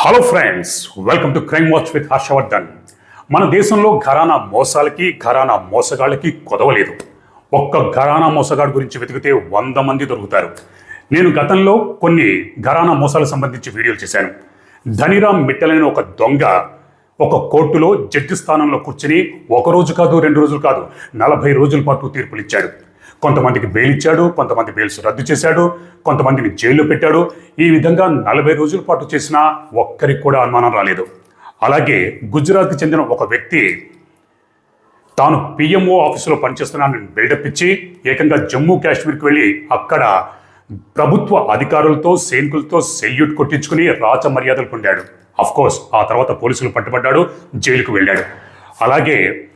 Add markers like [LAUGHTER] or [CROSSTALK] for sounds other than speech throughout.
Hello friends welcome to crime watch with Harshavardhan మన దేశంలో ఘరానా మోసాలకి ఘరానా మోసగాళ్ళకి కొదవలేదు. ఒక్క ఘరానా మోసగాడు గురించి వెతికితే వంద మంది దొరుకుతారు. నేను గతంలో కొన్ని ఘరానా మోసాలకు సంబంధించి వీడియోలు చేశాను. ధనిరామ్ మిట్టలైన ఒక దొంగ ఒక కోర్టులో జడ్జి స్థానంలో కూర్చుని ఒక రోజు కాదు రెండు రోజులు కాదు నలభై రోజుల పాటు తీర్పులు ఇచ్చాడు. కొంతమందికి బెయిల్ ఇచ్చాడు కొంతమంది బెయిల్స్ రద్దు చేశాడు కొంతమందిని జైల్లో పెట్టాడు. ఈ విధంగా నలభై రోజుల పాటు చేసిన ఒక్కరికి కూడా అనుమానం రాలేదు. అలాగే గుజరాత్కి చెందిన ఒక వ్యక్తి తాను పిఎంఓ ఆఫీసులో పనిచేస్తున్నానని బిల్డప్ ఇచ్చి ఏకంగా జమ్మూ కాశ్మీర్కి వెళ్ళి అక్కడ ప్రభుత్వ అధికారులతో సైనికులతో సెల్యూట్ కొట్టించుకుని రాచ మర్యాదలు పొందాడు. కోర్స్ ఆ తర్వాత పోలీసులు పట్టుబడ్డాడు జైలుకు వెళ్ళాడు. అలాగే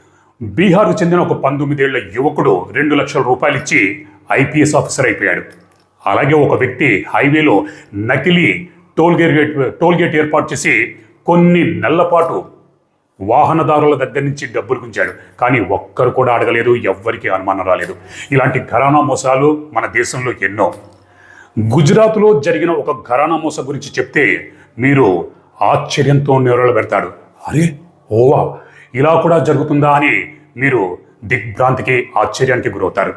బీహార్కు చెందిన ఒక పంతొమ్మిదేళ్ళ యువకుడు రెండు లక్షల రూపాయలు ఇచ్చి ఐపీఎస్ ఆఫీసర్ అయిపోయాడు. అలాగే ఒక వ్యక్తి హైవేలో నకిలీ టోల్ గేట్ టోల్ గేట్ ఏర్పాటు చేసి కొన్ని నెలల పాటు వాహనదారుల దగ్గర నుంచి డబ్బులు గుంచాడు కానీ ఒక్కరు కూడా అడగలేదు ఎవ్వరికీ అనుమానం రాలేదు. ఇలాంటి ఘరానా మోసాలు మన దేశంలో ఎన్నో. గుజరాత్లో జరిగిన ఒక ఘరానా మోస గురించి చెప్తే మీరు ఆశ్చర్యంతో నిరవలు పెడతాడు అరే ఓవా! ఇలా కూడా జరుగుతుందా అని మీరు దిగ్భ్రాంతికి ఆశ్చర్యానికి గురవుతారు.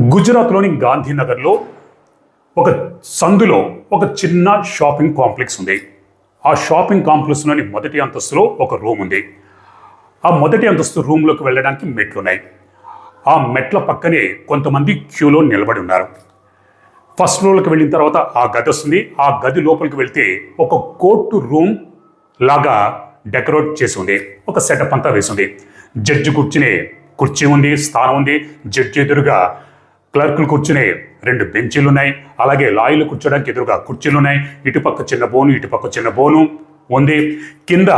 గుజరాత్లోని గాంధీనగర్లో ఒక సందులో ఒక చిన్న షాపింగ్ కాంప్లెక్స్ ఉంది. ఆ షాపింగ్ కాంప్లెక్స్లోని మొదటి అంతస్తులో ఒక రూమ్ ఉంది. ఆ మొదటి అంతస్తు రూమ్లోకి వెళ్ళడానికి మెట్లు ఉన్నాయి ఆ మెట్ల పక్కనే కొంతమంది క్యూలో నిలబడి ఉన్నారు. ఫస్ట్ ఫ్లోర్కి వెళ్ళిన తర్వాత ఆ గది వస్తుంది. ఆ గది లోపలికి వెళ్తే ఒక కోర్టు రూమ్ లాగా డెకరేట్ చేసి ఉంది ఒక సెటప్ అంతా వేసి ఉంది జడ్జి కూర్చునే కుర్చీ ఉంది స్థానం ఉంది. జడ్జి ఎదురుగా క్లర్కులు కూర్చునే రెండు బెంచీలు ఉన్నాయి. అలాగే లాయర్లు కూర్చోడానికి ఎదురుగా కుర్చీలు ఉన్నాయి. ఇటుపక్క చిన్న బోను ఇటుపక్క చిన్న బోను ఉంది. కింద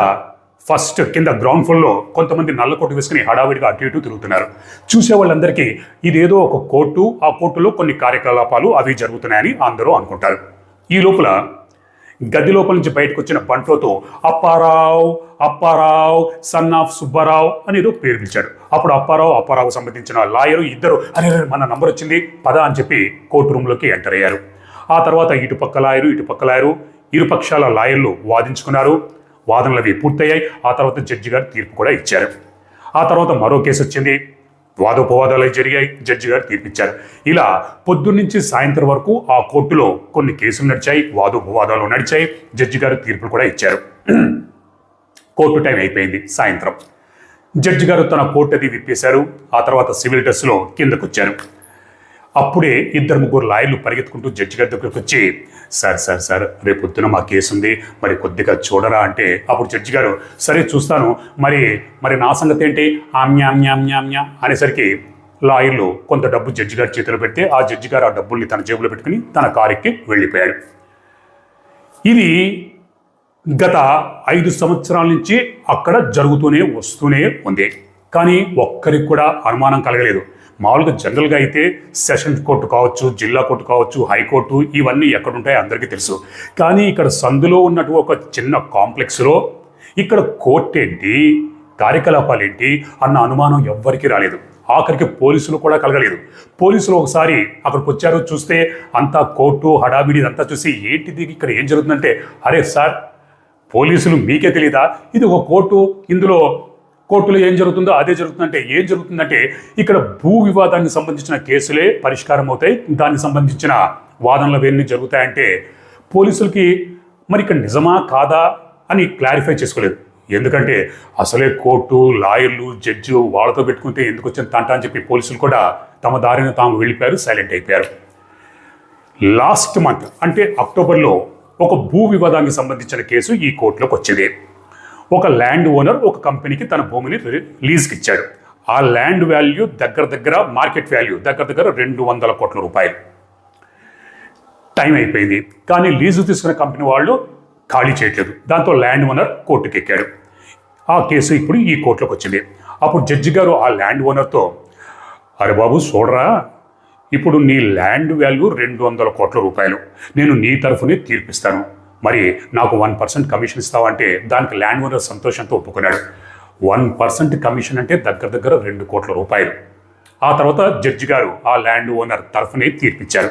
ఫస్ట్ కింద గ్రౌండ్ ఫ్లోర్లో కొంతమంది నల్ల కోటు వేసుకుని హడావిడిగా అటు ఇటు తిరుగుతున్నారు. చూసే వాళ్ళందరికీ ఇదేదో ఒక కోర్టు ఆ కోర్టులో కొన్ని కార్యకలాపాలు అవి జరుగుతున్నాయని అందరూ అనుకుంటారు. ఈ లోపల గది లోపల నుంచి బయటకు వచ్చిన బంట్లతో అప్పారావు అప్పారావు సన్ ఆఫ్ సుబ్బారావు అనేదో పేరు పిలిచాడు. అప్పుడు అప్పారావు అప్పారావు సంబంధించిన లాయరు ఇద్దరు అరే అరే, మన నంబర్ వచ్చింది పద అని చెప్పి కోర్టు రూమ్లోకి ఎంటర్ అయ్యారు. ఆ తర్వాత ఇటుపక్క లాయరు ఇటుపక్క లాయరు ఇరుపక్షాల లాయర్లు వాదించుకున్నారు. వాదనలు అవి పూర్తయ్యాయి. ఆ తర్వాత జడ్జి గారు తీర్పు కూడా ఇచ్చారు. ఆ తర్వాత మరో కేసు వచ్చింది. వాదోపవాదాలు జరిగాయి. జడ్జి గారు తీర్పిచ్చారు. ఇలా పొద్దున్నుంచి సాయంత్రం వరకు ఆ కోర్టులో కొన్ని కేసులు నడిచాయి వాదోపవాదాలు నడిచాయి. జడ్జి గారు తీర్పులు కూడా ఇచ్చారు. కోర్టు టైం అయిపోయింది సాయంత్రం. జడ్జి గారు తన కోర్టు అది విప్పేశారు. ఆ తర్వాత సివిల్ డ్రెస్లో కిందకు వచ్చారు అప్పుడే ఇద్దరు ముగ్గురు లాయర్లు పరిగెత్తుకుంటూ జడ్జి గారి దగ్గరకు వచ్చి సార్ సార్ సార్ రేపు పొద్దున మా కేసు ఉంది. మరి కొద్దిగా చూడరా అంటే అప్పుడు జడ్జి గారు సరే చూస్తాను. మరి మరి నా సంగతి ఏంటి? ఆమ్యామ్యామ్యామ్యా అనేసరికి లాయర్లు కొంత డబ్బు జడ్జి గారి చేతిలో పెడితే ఆ జడ్జి గారు ఆ డబ్బుల్ని తన జేబులో పెట్టుకుని తన కారెక్కి వెళ్ళిపోయాడు ఇది గత ఐదు సంవత్సరాల నుంచి అక్కడ జరుగుతూనే వస్తూనే ఉంది. కానీ ఒక్కరికి కూడా అనుమానం కలగలేదు. మామూలుగా జనరల్గా అయితే సెషన్ కోర్టు కావచ్చు జిల్లా కోర్టు కావచ్చు హైకోర్టు ఇవన్నీ ఎక్కడుంటాయో అందరికీ తెలుసు. కానీ ఇక్కడ సందులో ఉన్నట్టు ఒక చిన్న కాంప్లెక్స్లో ఇక్కడ కోర్టు ఏంటి కార్యకలాపాలు ఏంటి అన్న అనుమానం ఎవ్వరికీ రాలేదు. ఆఖరికి పోలీసులు కూడా కలగలేదు. పోలీసులు ఒకసారి అక్కడికి వచ్చారు చూస్తే అంతా కోర్టు హడావిడి అంతా చూసి ఏంటిది ఇక్కడ ఏం జరుగుతుందంటే అరే సార్ పోలీసులు మీకే తెలీదా? ఇది ఒక కోర్టు ఇందులో కోర్టులో ఏం జరుగుతుందో అదే జరుగుతుందంటే ఏం జరుగుతుందంటే ఇక్కడ భూ వివాదానికి సంబంధించిన కేసులే పరిష్కారం అవుతాయి దానికి సంబంధించిన వాదనలు అవన్నీ జరుగుతాయంటే పోలీసులకి మరి ఇక్కడ నిజమా కాదా అని క్లారిఫై చేసుకోలేదు. ఎందుకంటే అసలే కోర్టు లాయర్లు జడ్జి వాళ్ళతో పెట్టుకుంటే ఎందుకు వచ్చిన తంట అని చెప్పి పోలీసులు కూడా తమ దారిని తాము వెళ్ళిపోయారు సైలెంట్ అయిపోయారు. లాస్ట్ మంత్ అంటే అక్టోబర్లో ఒక భూ వివాదానికి సంబంధించిన కేసు ఈ కోర్టులోకి వచ్చింది. ఒక ల్యాండ్ ఓనర్ ఒక కంపెనీకి తన భూమిని లీజ్కి ఇచ్చాడు ఆ ల్యాండ్ వాల్యూ దగ్గర దగ్గర మార్కెట్ వాల్యూ దగ్గర దగ్గర రెండు వందల కోట్ల రూపాయలు. టైం అయిపోయింది. కానీ లీజు తీసుకున్న కంపెనీ వాళ్ళు ఖాళీ చేయట్లేదు. దాంతో ల్యాండ్ ఓనర్ కోర్టుకి ఎక్కాడు ఆ కేసు ఇప్పుడు ఈ కోర్టులోకి వచ్చింది. అప్పుడు జడ్జి గారు ఆ ల్యాండ్ ఓనర్తో అరే బాబు చూడరా ఇప్పుడు నీ ల్యాండ్ వాల్యూ రెండు వందల కోట్ల రూపాయలు. నేను నీ తరఫునే తీర్పిస్తాను. మరి నాకు వన్ పర్సెంట్ కమిషన్ ఇస్తావంటే దానికి ల్యాండ్ ఓనర్ సంతోషంతో ఒప్పుకున్నాడు. వన్ పర్సెంట్ కమిషన్ అంటే దగ్గర దగ్గర రెండు కోట్ల రూపాయలు. ఆ తర్వాత జడ్జి గారు ఆ ల్యాండ్ ఓనర్ తరఫునే తీర్పిచ్చారు.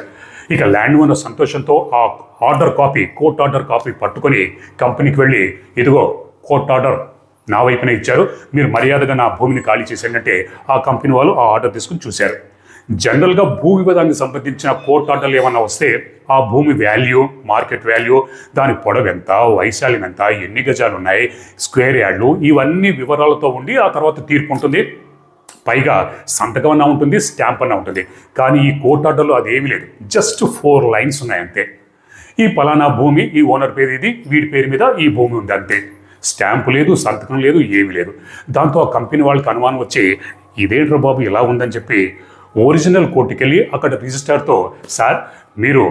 ఇక ల్యాండ్ ఓనర్ సంతోషంతో ఆ order copy court order copy పట్టుకొని కంపెనీకి వెళ్ళి ఇదిగో కోర్ట్ ఆర్డర్ నా వైపునే ఇచ్చారు. మీరు మర్యాదగా నా భూమిని ఖాళీ చేసేటంటే ఆ కంపెనీ వాళ్ళు ఆ ఆర్డర్ తీసుకుని చూశారు. జనరల్గా భూ వివాదానికి సంబంధించిన కోర్ట్ ఆర్డర్లు ఏమన్నా వస్తే ఆ భూమి వాల్యూ మార్కెట్ వాల్యూ దాని పొడవు ఎంత వైశాల్యం ఎంత ఎన్ని గజాలు ఉన్నాయి స్క్వేర్ యార్డ్లు ఇవన్నీ వివరాలతో ఉండి ఆ తర్వాత తీర్పు ఉంటుంది. పైగా సంతకం అన్న ఉంటుంది స్టాంప్ అన్న ఉంటుంది. కానీ ఈ కోర్ట్ ఆర్డర్లో అదేమీ లేదు. జస్ట్ ఫోర్ లైన్స్ ఉన్నాయి అంతే. ఈ పలానా భూమి ఈ ఓనర్ పేరు ఇది వీడి పేరు మీద ఈ భూమి ఉంది అంతే. స్టాంపు లేదు సంతకం లేదు ఏమీ లేదు. దాంతో ఆ కంపెనీ వాళ్ళకి అనుమానం వచ్చి ఇదేంట్రా బాబు ఇలా ఉందని చెప్పి ఒరిజినల్ కోర్టుకెళ్ళి అక్కడ రిజిస్టర్తో సార్ మీరు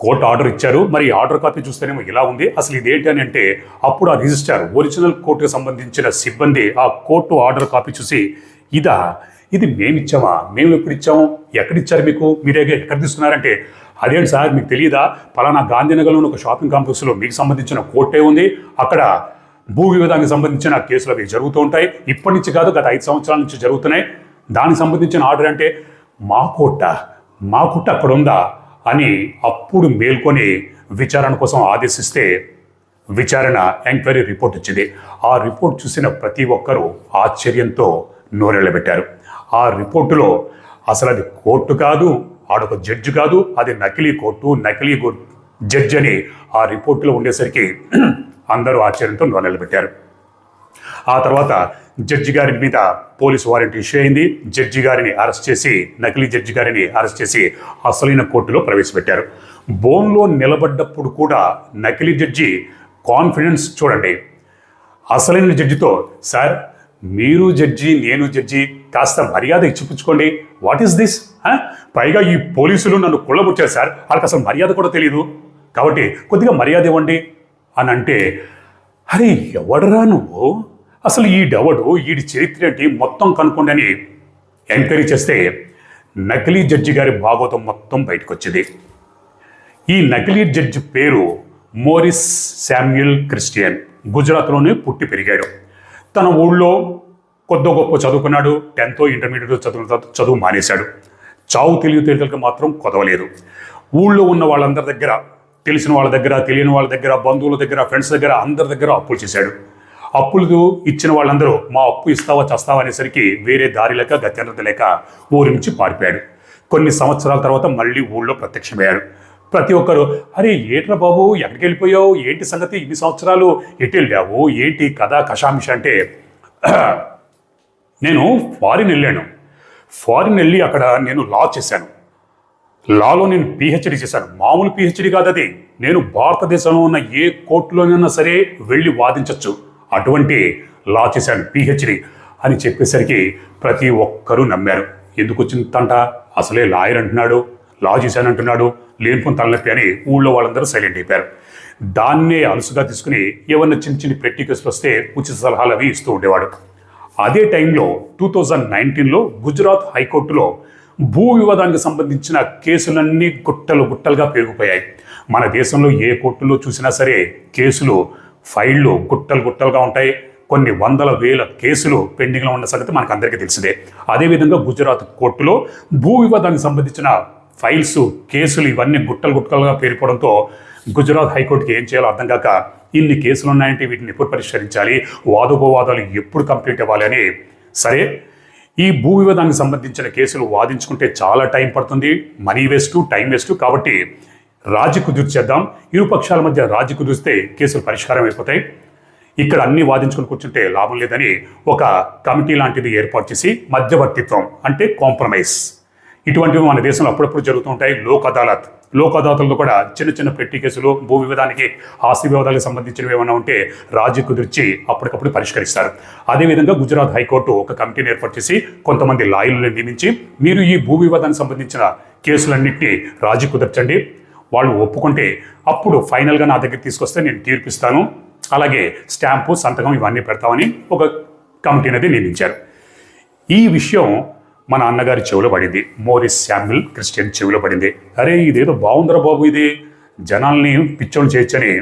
కోర్టు ఆర్డర్ ఇచ్చారు మరి ఆర్డర్ కాపీ చూస్తేనేమో ఇలా ఉంది. అసలు ఇదేంటి అని అంటే అప్పుడు ఆ రిజిస్టర్ ఒరిజినల్ కోర్టుకు సంబంధించిన సిబ్బంది ఆ కోర్టు ఆర్డర్ కాపీ చూసి ఇదా ఇది మేము ఇచ్చామా? మేము ఎప్పుడు ఇచ్చాము? ఎక్కడ ఇచ్చారు మీకు? మీరే ఎక్కడ తీసుకున్నారంటే అదేంటి సార్ మీకు తెలియదా పలానా గాంధీనగర్లో ఒక షాపింగ్ కాంప్లెక్స్లో మీకు సంబంధించిన కోర్టే ఉంది. అక్కడ భూ వివాదానికి సంబంధించిన కేసులు అవి జరుగుతూ ఉంటాయి. ఇప్పటి నుంచి కాదు గత ఐదు సంవత్సరాల నుంచి జరుగుతున్నాయి. దానికి సంబంధించిన ఆర్డర్ అంటే మా కోట మా కుట్ట అక్కడ ఉందా అని అప్పుడు మేల్కొని విచారణ కోసం ఆదేశిస్తే విచారణ ఎంక్వైరీ రిపోర్ట్ వచ్చింది ఆ రిపోర్ట్ చూసిన ప్రతి ఒక్కరూ ఆశ్చర్యంతో నోరెళ్ళబెట్టారు. ఆ రిపోర్టులో అసలు అది కోర్టు కాదు ఆడొక జడ్జి కాదు అది నకిలీ కోర్టు నకిలీ జడ్జి అని ఆ రిపోర్టులో ఉండేసరికి అందరూ ఆశ్చర్యంతో నోరెళ్ళబెట్టారు. ఆ తర్వాత జడ్జి గారి మీద పోలీసు వారెంట్ ఇష్యూ అయింది. జడ్జి గారిని అరెస్ట్ చేసి నకిలీ జడ్జి గారిని అరెస్ట్ చేసి అసలైన కోర్టులో ప్రవేశపెట్టారు. బోన్లో నిలబడ్డప్పుడు కూడా నకిలీ జడ్జి కాన్ఫిడెన్స్ చూడండి. అసలైన జడ్జితో సార్ మీరు జడ్జి నేను జడ్జి కాస్త మర్యాద ఇచ్చిపుచ్చుకోండి వాట్ ఈస్ దిస్ పైగా ఈ పోలీసులు నన్ను కుళ్ళబుచ్చారు సార్. వాళ్ళకి అసలు మర్యాద కూడా తెలియదు కాబట్టి కొద్దిగా మర్యాద ఇవ్వండి. అని అంటే అరే ఎవడరా నువ్వు? అసలు ఈడెవడు ఈడి చరిత్ర ఏంటి మొత్తం కనుక్కోండి అని ఎంక్వైరీ చేస్తే నకిలీ జడ్జి గారి భాగవతం మొత్తం బయటకు వచ్చింది ఈ నకిలీ జడ్జి పేరు మోరిస్ శామ్యుల్ క్రిస్టియన్. గుజరాత్లోనే పుట్టి పెరిగాడు. తన ఊళ్ళో కొద్ది గొప్ప చదువుకున్నాడు టెన్త్ ఇంటర్మీడియట్ చదువు చదువు మానేశాడు. చావు తెలివితేటలకు మాత్రం కొదవలేదు. ఊళ్ళో ఉన్న వాళ్ళందరి దగ్గర తెలిసిన వాళ్ళ దగ్గర తెలియని వాళ్ళ దగ్గర బంధువుల దగ్గర ఫ్రెండ్స్ దగ్గర అందరి దగ్గర అప్పులు చేశాడు. అప్పులు ఇచ్చిన వాళ్ళందరూ మా అప్పు ఇస్తావా చస్తావా అనేసరికి వేరే దారి లేక గత్యంతరం లేక ఊరి నుంచి పారిపోయాడు కొన్ని సంవత్సరాల తర్వాత మళ్ళీ ఊళ్ళో ప్రత్యక్షమయ్యాడు ప్రతి ఒక్కరు అరే ఏట్రా బాబు ఎక్కడికి వెళ్ళిపోయావు? ఏంటి సంగతి? ఇన్ని సంవత్సరాలు ఎటు వెళ్ళావు? ఏంటి కథ కషామిష? అంటే [CLEARS THROAT] నేను ఫారిన్ వెళ్ళాను. ఫారిన్ వెళ్ళి అక్కడ నేను లా చేశాను. లాలో నేను పిహెచ్డి చేశాను. మామూలు పిహెచ్డి కాదు అది నేను భారతదేశంలో ఉన్న ఏ కోర్టులోనైనా సరే వెళ్ళి వాదించవచ్చు అటువంటి లా చేశాను పిహెచ్డి అని చెప్పేసరికి ప్రతి ఒక్కరూ నమ్మారు. ఎందుకు వచ్చిందంట? అసలే లాయర్ అంటున్నాడు లా చేశానంటున్నాడు లేనిపోని తలనొప్పి అని ఊళ్ళో వాళ్ళందరూ సైలెంట్ అయిపోయారు. దాన్నే అలుసుగా తీసుకుని ఏమన్నా చిన్న చిన్న పెట్టి కేసులు వస్తే ఉచిత సలహాలు అవి ఇస్తూ ఉండేవాడు. అదే టైంలో టూ థౌజండ్ నైన్టీన్లో గుజరాత్ హైకోర్టులో భూ వివాదానికి సంబంధించిన కేసులన్నీ గుట్టలు గుట్టలుగా పెరిగిపోయాయి మన దేశంలో ఏ కోర్టులో చూసినా సరే కేసులు ఫైళ్ళు గుట్టలు గుట్టలుగా ఉంటాయి. కొన్ని వందల వేల కేసులు పెండింగ్లో ఉన్న సంగతి మనకు అందరికీ తెలిసిందే. అదేవిధంగా గుజరాత్ కోర్టులో భూ వివాదానికి సంబంధించిన ఫైల్స్ కేసులు ఇవన్నీ గుట్టలు గుట్టలుగా పేరిపోవడంతో గుజరాత్ హైకోర్టుకి ఏం చేయాలో అర్థం కాక ఇన్ని కేసులు ఉన్నాయంటే వీటిని ఎప్పుడు పరిష్కరించాలి? వాదోపవాదాలు ఎప్పుడు కంప్లీట్ అవ్వాలి అని. సరే ఈ భూ వివాదానికి సంబంధించిన కేసులు వాదించుకుంటే చాలా టైం పడుతుంది. మనీ వేస్ట్ టైం వేస్ట్ కాబట్టి రాజీ కుదుర్చేద్దాం ఇరు పక్షాల మధ్య రాజీ కుదిరిస్తే కేసులు పరిష్కారం అయిపోతాయి. ఇక్కడ అన్ని వాదించుకుని కూర్చుంటే లాభం లేదని ఒక కమిటీ లాంటిది ఏర్పాటు చేసి మధ్యవర్తిత్వం అంటే కాంప్రమైజ్. ఇటువంటివి మన దేశంలో అప్పుడప్పుడు జరుగుతూ ఉంటాయి. లోక్ అదాలత్. లోక్ అదాలత్లో కూడా చిన్న చిన్న పెట్టి కేసులు భూ వివాదానికి ఆస్తి వివాదాలకు సంబంధించినవి ఏమైనా ఉంటే రాజీ కుదిర్చి అప్పటికప్పుడు పరిష్కరిస్తారు. అదేవిధంగా గుజరాత్ హైకోర్టు ఒక కమిటీని ఏర్పాటు చేసి కొంతమంది లాయర్లను నియమించి మీరు ఈ భూ వివాదానికి సంబంధించిన కేసులన్నింటినీ రాజీ కుదర్చండి. వాళ్ళు ఒప్పుకుంటే అప్పుడు ఫైనల్గా నా దగ్గర తీసుకొస్తే నేను తీర్పిస్తాను. అలాగే స్టాంపు సంతకం ఇవన్నీ పెడతామని ఒక కమిటీ అనేది నియమించారు. ఈ విషయం మన అన్నగారి చెవిలో పడింది. మోరిస్ శామ్యుల్ క్రిస్టియన్ చెవిలో పడింది. అరే ఇదేదో బాగుందరా బాబు ఇది. జనాల్ని పిచ్చోళ్ళు చేయొచ్చని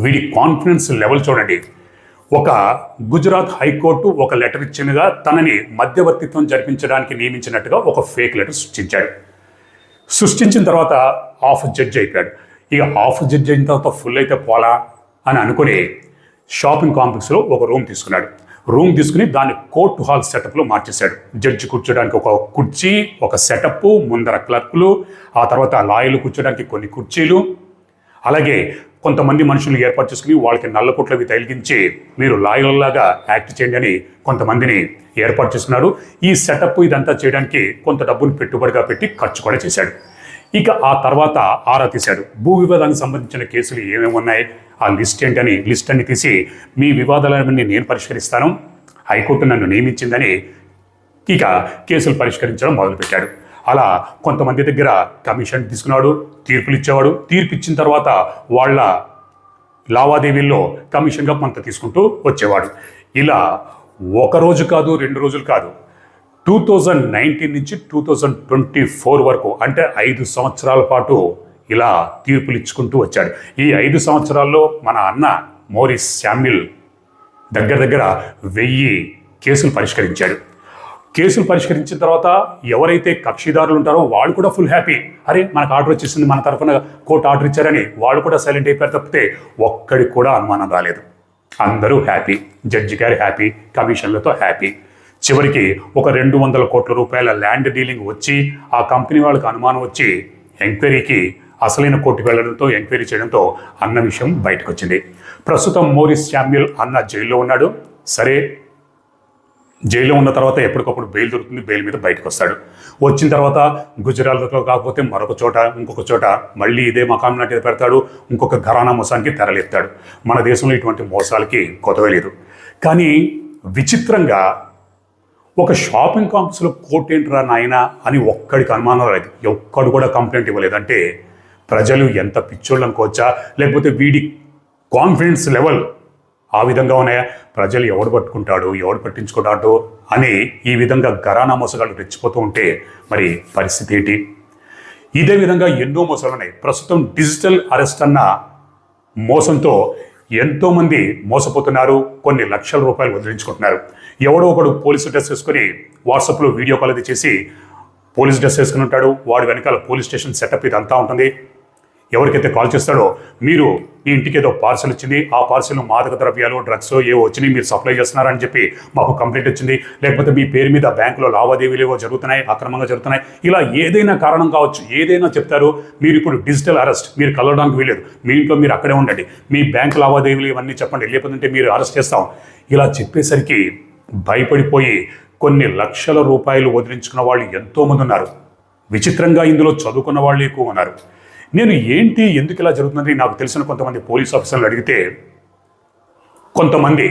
వీడి కాన్ఫిడెన్స్ లెవెల్ చూడండి. ఒక గుజరాత్ హైకోర్టు ఒక లెటర్ ఇచ్చినగా తనని మధ్యవర్తిత్వం జరిపించడానికి నియమించినట్టుగా ఒక ఫేక్ లెటర్ సృష్టించాడు. సృష్టించిన తర్వాత హాఫ్ జడ్జ్ అయిపోయాడు. ఇక హాఫ్ జడ్జ్ అయిన తర్వాత ఫుల్ అయితే పోలా అని అనుకుని షాపింగ్ కాంప్లెక్స్లో ఒక రూమ్ తీసుకున్నాడు. రూమ్ తీసుకుని దాన్ని కోర్టు హాల్ సెటప్లో మార్చేశాడు. జడ్జి కూర్చోడానికి ఒక కుర్చీ ఒక సెటప్ ముందర క్లర్కులు ఆ తర్వాత లాయర్లు కూర్చోడానికి కొన్ని కుర్చీలు అలాగే కొంతమంది మనుషులు ఏర్పాటు చేసుకుని వాళ్ళకి నల్లకొట్లవి తగిలించి మీరు లాయర్లాగా యాక్ట్ చేయండి అని కొంతమందిని ఏర్పాటు చేస్తున్నారు. ఈ సెటప్ ఇదంతా చేయడానికి కొంత డబ్బును పెట్టుబడిగా పెట్టి ఖర్చు కూడా చేశాడు. ఇక ఆ తర్వాత ఆరా తీశాడు. భూ వివాదానికి సంబంధించిన కేసులు ఏమేమి ఉన్నాయి? ఆ లిస్ట్ ఏంటని లిస్ట్ అన్ని తీసి మీ వివాదాలన్నీ నేను పరిష్కరిస్తాను. హైకోర్టు నన్ను నియమించిందని ఇక కేసులు పరిష్కరించడం మొదలుపెట్టాడు. అలా కొంతమంది దగ్గర కమిషన్ తీసుకున్నాడు తీర్పులు ఇచ్చేవాడు. తీర్పు ఇచ్చిన తర్వాత వాళ్ళ లావాదేవీల్లో కమిషన్గా కొంత తీసుకుంటూ వచ్చేవాడు. ఇలా ఒక రోజు కాదు రెండు రోజులు కాదు. టూ థౌజండ్ నైన్టీన్ నుంచి టూ థౌజండ్ ట్వంటీ ఫోర్ వరకు అంటే ఐదు సంవత్సరాల పాటు ఇలా తీర్పులు ఇచ్చుకుంటూ వచ్చాడు. ఈ ఐదు సంవత్సరాల్లో మన అన్న మోరిస్ శామ్యుల్ దగ్గర దగ్గర వెయ్యి కేసులు పరిష్కరించాడు. కేసులు పరిష్కరించిన తర్వాత ఎవరైతే కక్షిదారులు ఉంటారో వాళ్ళు కూడా ఫుల్ హ్యాపీ అరే మనకు ఆర్డర్ వచ్చేసింది మన తరఫున కోర్టు ఆర్డర్ ఇచ్చారని వాళ్ళు కూడా సైలెంట్ అయిపోయారు తప్పితే ఒక్కడికి కూడా అనుమానం రాలేదు. అందరూ హ్యాపీ జడ్జి గారు హ్యాపీ కమిషన్లతో హ్యాపీ చివరికి ఒక రెండు వందల కోట్ల రూపాయల ల్యాండ్ డీలింగ్ వచ్చి ఆ కంపెనీ వాళ్ళకి అనుమానం వచ్చి ఎంక్వైరీకి అసలైన కోర్టుకు వెళ్ళడంతో ఎంక్వైరీ చేయడంతో అన్న విషయం బయటకు వచ్చింది ప్రస్తుతం మోరిస్ శామ్యుల్ అన్న జైల్లో ఉన్నాడు. సరే జైల్లో ఉన్న తర్వాత ఎప్పటికప్పుడు బెయిల్ దొరుకుతుంది బెయిల్ మీద బయటకు వస్తాడు. వచ్చిన తర్వాత గుజరాత్లో కాకపోతే మరొక చోట ఇంకొక చోట మళ్ళీ ఇదే మకాం లాంటిది పెడతాడు ఇంకొక ఘరానా మోసానికి తెరలేస్తాడు మన దేశంలో ఇటువంటి మోసాలకి కొదవే లేదు. కానీ విచిత్రంగా ఒక షాపింగ్ కాంప్లెక్స్లో కోర్టు ఏంట్రా నాయన అని ఒక్కడికి అనుమానం లేదు ఒక్కడు కూడా కంప్లైంట్ ఇవ్వలేదు. అంటే ప్రజలు ఎంత పిచ్చోళ్ళు అనుకోవచ్చా? లేకపోతే వీడి కాన్ఫిడెన్స్ లెవెల్ ఆ విధంగానే ప్రజలు ఎవడు పట్టుకుంటాడు? ఎవడు పట్టించుకుంటాడు? అని ఈ విధంగా గరానా మోసగాళ్ళు రెచ్చిపోతూ ఉంటే మరి పరిస్థితి ఏంటి? ఇదే విధంగా ఎన్నో మోసాలు ఉన్నాయి. ప్రస్తుతం డిజిటల్ అరెస్ట్ అన్న మోసంతో ఎంతోమంది మోసపోతున్నారు. కొన్ని లక్షల రూపాయలు వదిలించుకుంటున్నారు. ఎవడో ఒకడు పోలీసు డ్రెస్ వేసుకొని వాట్సాప్లో వీడియో కాల్ అది చేసి పోలీస్ డ్రెస్ వేసుకుని ఉంటాడు. వాడి వెనకాల పోలీస్ స్టేషన్ సెటప్ ఇదంతా ఉంటుంది. ఎవరికైతే కాల్ చేస్తాడో మీరు మీ ఇంటికి ఏదో పార్సల్ వచ్చింది ఆ పార్సల్ మాదక ద్రవ్యాలు డ్రగ్స్ ఏవో వచ్చినాయి మీరు సప్లై చేస్తున్నారని చెప్పి మాకు కంప్లైంట్ వచ్చింది. లేకపోతే మీ పేరు మీద బ్యాంకులో లావాదేవీలు ఏవో జరుగుతున్నాయి అక్రమంగా జరుగుతున్నాయి. ఇలా ఏదైనా కారణం కావచ్చు ఏదైనా చెప్తారు మీరు ఇప్పుడు డిజిటల్ అరెస్ట్ మీరు కలవడానికి వీలేదు మీ ఇంట్లో మీరు అక్కడే ఉండండి. మీ బ్యాంక్ లావాదేవీలు ఇవన్నీ చెప్పండి. లేకపోతే మీరు అరెస్ట్ చేస్తాం. ఇలా చెప్పేసరికి భయపడిపోయి కొన్ని లక్షల రూపాయలు వదిలించుకున్న వాళ్ళు ఎంతోమంది ఉన్నారు. విచిత్రంగా ఇందులో చదువుకున్న వాళ్ళు ఎక్కువ ఉన్నారు. నేను ఏంటి ఎందుకు ఇలా జరుగుతుందని నాకు తెలిసిన కొంతమంది పోలీస్ ఆఫీసర్లు అడిగితే కొంతమంది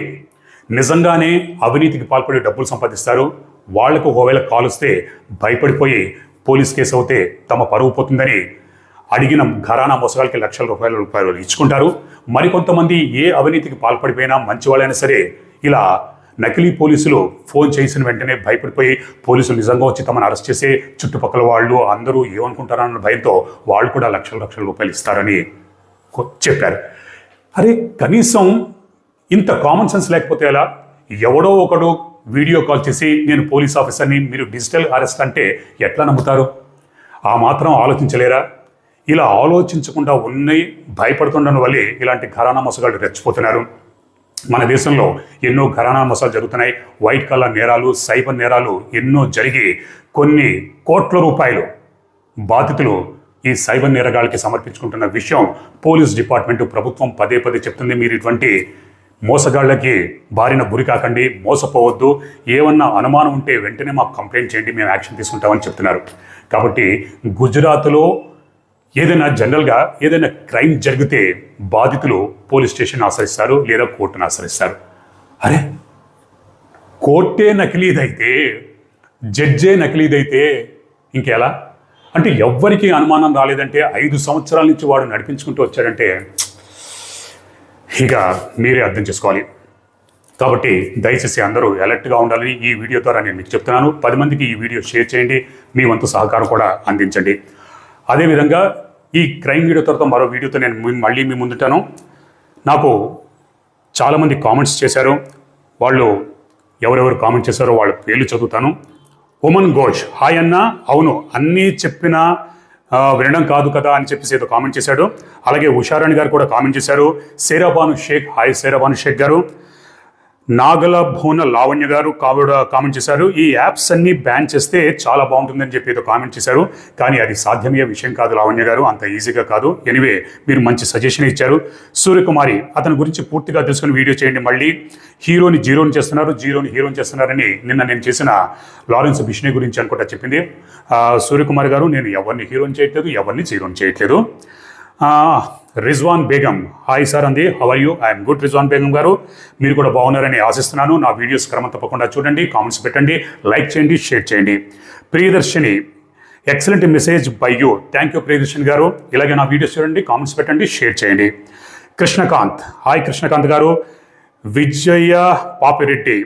నిజంగానే అవినీతికి పాల్పడి డబ్బులు సంపాదిస్తారు వాళ్ళకు ఒకవేళ కాలుస్తే భయపడిపోయి పోలీస్ కేసు అవుతే తమ పరువు పోతుందని అడిగిన ఘరానా మోసగాళ్ళకి లక్షల రూపాయల రూపాయలు ఇచ్చుకుంటారు. మరికొంతమంది ఏ అవినీతికి పాల్పడిపోయినా మంచి వాళ్ళైనా సరే ఇలా నకిలీ పోలీసులు ఫోన్ చేసిన వెంటనే భయపడిపోయి పోలీసులు నిజంగా వచ్చి తమను అరెస్ట్ చేసే చుట్టుపక్కల వాళ్ళు అందరూ ఏమనుకుంటారన్న భయంతో వాళ్ళు కూడా లక్షల లక్షల రూపాయలు ఇస్తారని చెప్పారు. అరే కనీసం ఇంత కామన్ సెన్స్ లేకపోతే ఎలా? ఎవడో ఒకడు వీడియో కాల్ చేసి నేను పోలీస్ ఆఫీసర్ని మీరు డిజిటల్ అరెస్ట్ అంటే ఎట్లా నమ్ముతారు? ఆ మాత్రం ఆలోచించలేరా? ఇలా ఆలోచించకుండా ఉన్నాయి భయపడుతుండడం వల్లే ఇలాంటి ఘరానా మోసగాళ్ళు రెచ్చిపోతున్నారు. మన దేశంలో ఎన్నో ఘరానా మసాలు జరుగుతున్నాయి. వైట్ కలర్ నేరాలు సైబర్ నేరాలు ఎన్నో జరిగి కొన్ని కోట్ల రూపాయలు బాధితులు ఈ సైబర్ నేరగాళ్ళకి సమర్పించుకుంటున్న విషయం పోలీస్ డిపార్ట్మెంట్ ప్రభుత్వం పదే పదే చెప్తుంది. మీరు ఇటువంటి మోసగాళ్ళకి బారిన గురి కాకండి మోసపోవద్దు. ఏమన్నా అనుమానం ఉంటే వెంటనే మాకు కంప్లైంట్ చేయండి మేము యాక్షన్ తీసుకుంటామని చెప్తున్నారు. కాబట్టి గుజరాత్లో ఏదైనా జనరల్గా ఏదైనా క్రైమ్ జరిగితే బాధితులు పోలీస్ స్టేషన్ ఆశ్రయిస్తారు లేదా కోర్టును ఆశ్రయిస్తారు. అరే! కోర్టే నకిలీదైతే జడ్జే నకిలీదైతే ఇంకెలా? అంటే ఎవ్వరికీ అనుమానం రాలేదంటే ఐదు సంవత్సరాల నుంచి వాడు నడిపించుకుంటూ వచ్చాడంటే ఇక మీరే అర్థం చేసుకోవాలి. కాబట్టి దయచేసి అందరూ అలర్ట్గా ఉండాలని ఈ వీడియో ద్వారా నేను మీకు చెప్తున్నాను. పది మందికి ఈ వీడియో షేర్ చేయండి. మీ వంతు సహకారం కూడా అందించండి. అదేవిధంగా ఈ క్రైమ్ వీడియో తర్వాత మరో వీడియోతో నేను మళ్ళీ మీ ముందుంటాను. నాకు చాలామంది కామెంట్స్ చేశారు. వాళ్ళు ఎవరెవరు కామెంట్ చేశారో వాళ్ళ పేర్లు చదువుతాను. ఉమన్ ఘోష్ హాయ్ అన్న అవును అన్నీ చెప్పిన వినడం కాదు కదా అని చెప్పేసి ఏదో కామెంట్ చేశాడు. అలాగే ఉషారాణి గారు కూడా కామెంట్ చేశారు. సేరాబాను షేక్ హాయ్ సేరాబాను షేక్ గారు. నాగల భువన లావణ్య గారు కావిడ కామెంట్ చేశారు. ఈ యాప్స్ అన్ని బ్యాన్ చేస్తే చాలా బాగుంటుందని చెప్పి ఏదో కామెంట్ చేశారు. కానీ అది సాధ్యమయ్యే విషయం కాదు లావణ్య గారు అంత ఈజీగా కాదు. ఎనివే మీరు మంచి సజెషన్ ఇచ్చారు. సూర్యకుమారి అతని గురించి పూర్తిగా తెలుసుకుని వీడియో చేయండి మళ్ళీ. హీరోని జీరోని చేస్తున్నారు జీరోని హీరోని చేస్తున్నారని నిన్న నేను చేసిన లారెన్స్ బిష్నే గురించి అనుకుంటా చెప్పింది. సూర్యకుమారి గారు నేను ఎవరిని హీరోని చేయట్లేదు ఎవరిని జీరోని చేయట్లేదు. రిజ్వాన్ బేగం. హాయ్ సార్ అంది how are you I'm good Rizwan Begum గారు. మీరు కూడా బాగున్నారని ఆశిస్తున్నాను. నా వీడియోస్ క్రమం తప్పకుండా చూడండి కామెంట్స్ పెట్టండి లైక్ చేయండి షేర్ చేయండి. Priyadarshini excellent message by you thank you Priyadarshini గారు. ఇలాగే నా వీడియోస్ చూడండి కామెంట్స్ పెట్టండి షేర్ చేయండి. కృష్ణకాంత్ హాయ్ కృష్ణకాంత్ గారు. విజయ పాపిరెడ్డి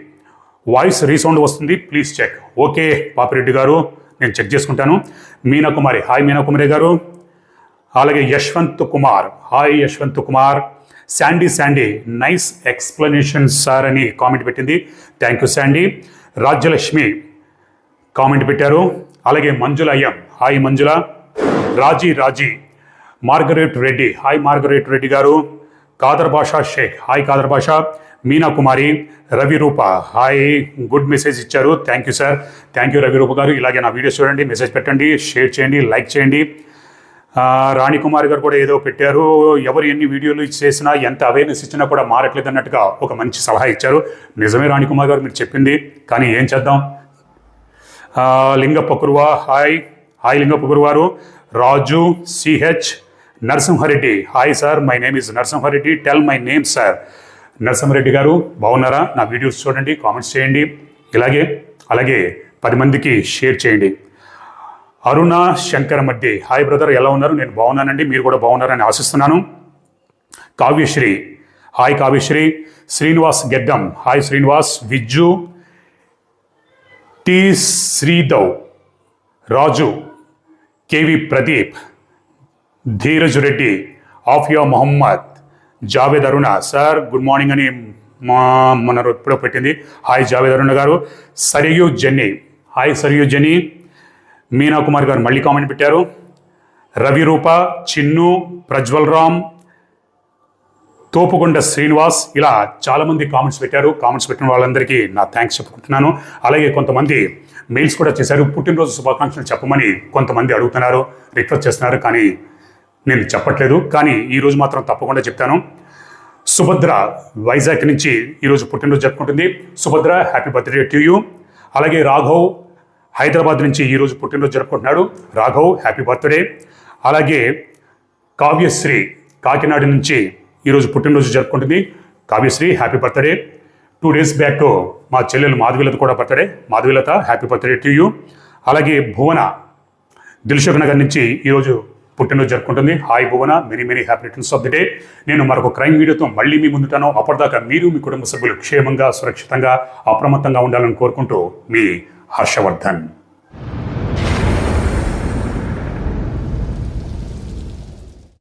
వాయిస్ రీసౌండ్ వస్తుంది ప్లీజ్ చెక్ ఓకే పాపిరెడ్డి గారు నేను చెక్ చేసుకుంటాను. మీనాకుమారి హాయ్ మీనాకుమారి గారు. అలాగే Yashwant Kumar. Hi Yashwant Kumar. Sandy Sandy nice explanation sir అని కామెంట్ పెట్టింది. Thank you Sandy Rajyalakshmi comment పెట్టారు. అలాగే Manjula Ayyam. Hi Manjula. Raji Raji. Margaret Reddy. Hi Margaret Reddy గారు. Kadar Basha Sheikh. Hi Kadar Basha Meena Kumari. Ravi Roopa. Hi good message ఇచ్చారు. Thank you sir thank you Ravi Roopa గారు. ఇలాగే నా videos చూడండి message పెట్టండి share చేయండి like చేయండి. రాణికుమారి గారు కూడా ఏదో పెట్టారు. ఎవరు ఎన్ని వీడియోలు చేసినా ఎంత అవేర్నెస్ ఇచ్చినా కూడా మారట్లేదు అన్నట్టుగా ఒక మంచి సలహా ఇచ్చారు. నిజమే రాణికుమార్ గారు మీరు చెప్పింది కానీ ఏం చేద్దాం? ఆ, Lingappa hi. Hi Lingappa గురువారు. Raju CH Narasimhareddy. Hi sir my name is Narasimhareddy. Tell my name sir. Narasimhareddy గారు బాగున్నారా? నా వీడియోస్ చూడండి కామెంట్స్ చేయండి. ఇలాగే అలాగే పది మందికి షేర్ చేయండి. అరుణ శంకర హాయ్ బ్రదర్ ఎలా ఉన్నారు? నేను బాగున్నానండి. మీరు కూడా బాగున్నారని ఆశిస్తున్నాను. Kavyasri. Hi Kavyasri. Srinivas Geddam. Hi Srinivas. Vijju. T. Sridhav. Raju. KV Pradeep. Dheeraj Reddy. Afiya Mohammed. Javed Aruna. Sir good morning అని మా మన ఎప్పుడో పెట్టింది. హాయ్ జావేద్ అరుణ గారు. Sarayu Jenny hi Sarayu Jenny Meena Kumar గారు మళ్ళీ కామెంట్ పెట్టారు. రవి రూప చిన్ను ప్రజ్వల్ రామ్ తోపుకొండ శ్రీనివాస్ ఇలా చాలామంది కామెంట్స్ పెట్టారు. కామెంట్స్ పెట్టిన వాళ్ళందరికీ నా థ్యాంక్స్ చెప్పుకుంటున్నాను. అలాగే కొంతమంది మెయిల్స్ కూడా చేశారు. పుట్టినరోజు శుభాకాంక్షలు చెప్పమని కొంతమంది అడుగుతున్నారు. రిక్వెస్ట్ చేస్తున్నారు కానీ నేను చెప్పట్లేదు. కానీ ఈరోజు మాత్రం తప్పకుండా చెప్తాను. సుభద్ర వైజాగ్ నుంచి ఈరోజు పుట్టినరోజు జరుపుకుంటుంది. Subhadra happy birthday to you అలాగే రాఘవ్ హైదరాబాద్ నుంచి ఈరోజు పుట్టినరోజు జరుపుకుంటున్నాడు. రాఘవ్ హ్యాపీ బర్త్డే అలాగే కావ్యశ్రీ కాకినాడ నుంచి ఈరోజు పుట్టినరోజు జరుపుకుంటుంది. Kavyasri happy birthday two days back మా చెల్లెలు మాధవీలత కూడా birthday Madhavilatha happy birthday to you అలాగే భువన దిల్సుఖ్ నగర్ నుంచి ఈరోజు పుట్టినరోజు జరుపుకుంటుంది. Hi Bhuvana. Many many happy returns of the day నేను మరొక క్రైమ్ వీడియోతో మళ్ళీ మీ ముందుటాను. అప్పటిదాకా మీరు మీ కుటుంబ సభ్యులు క్షేమంగా సురక్షితంగా అప్రమత్తంగా ఉండాలని కోరుకుంటూ మీ హర్షవర్ధన్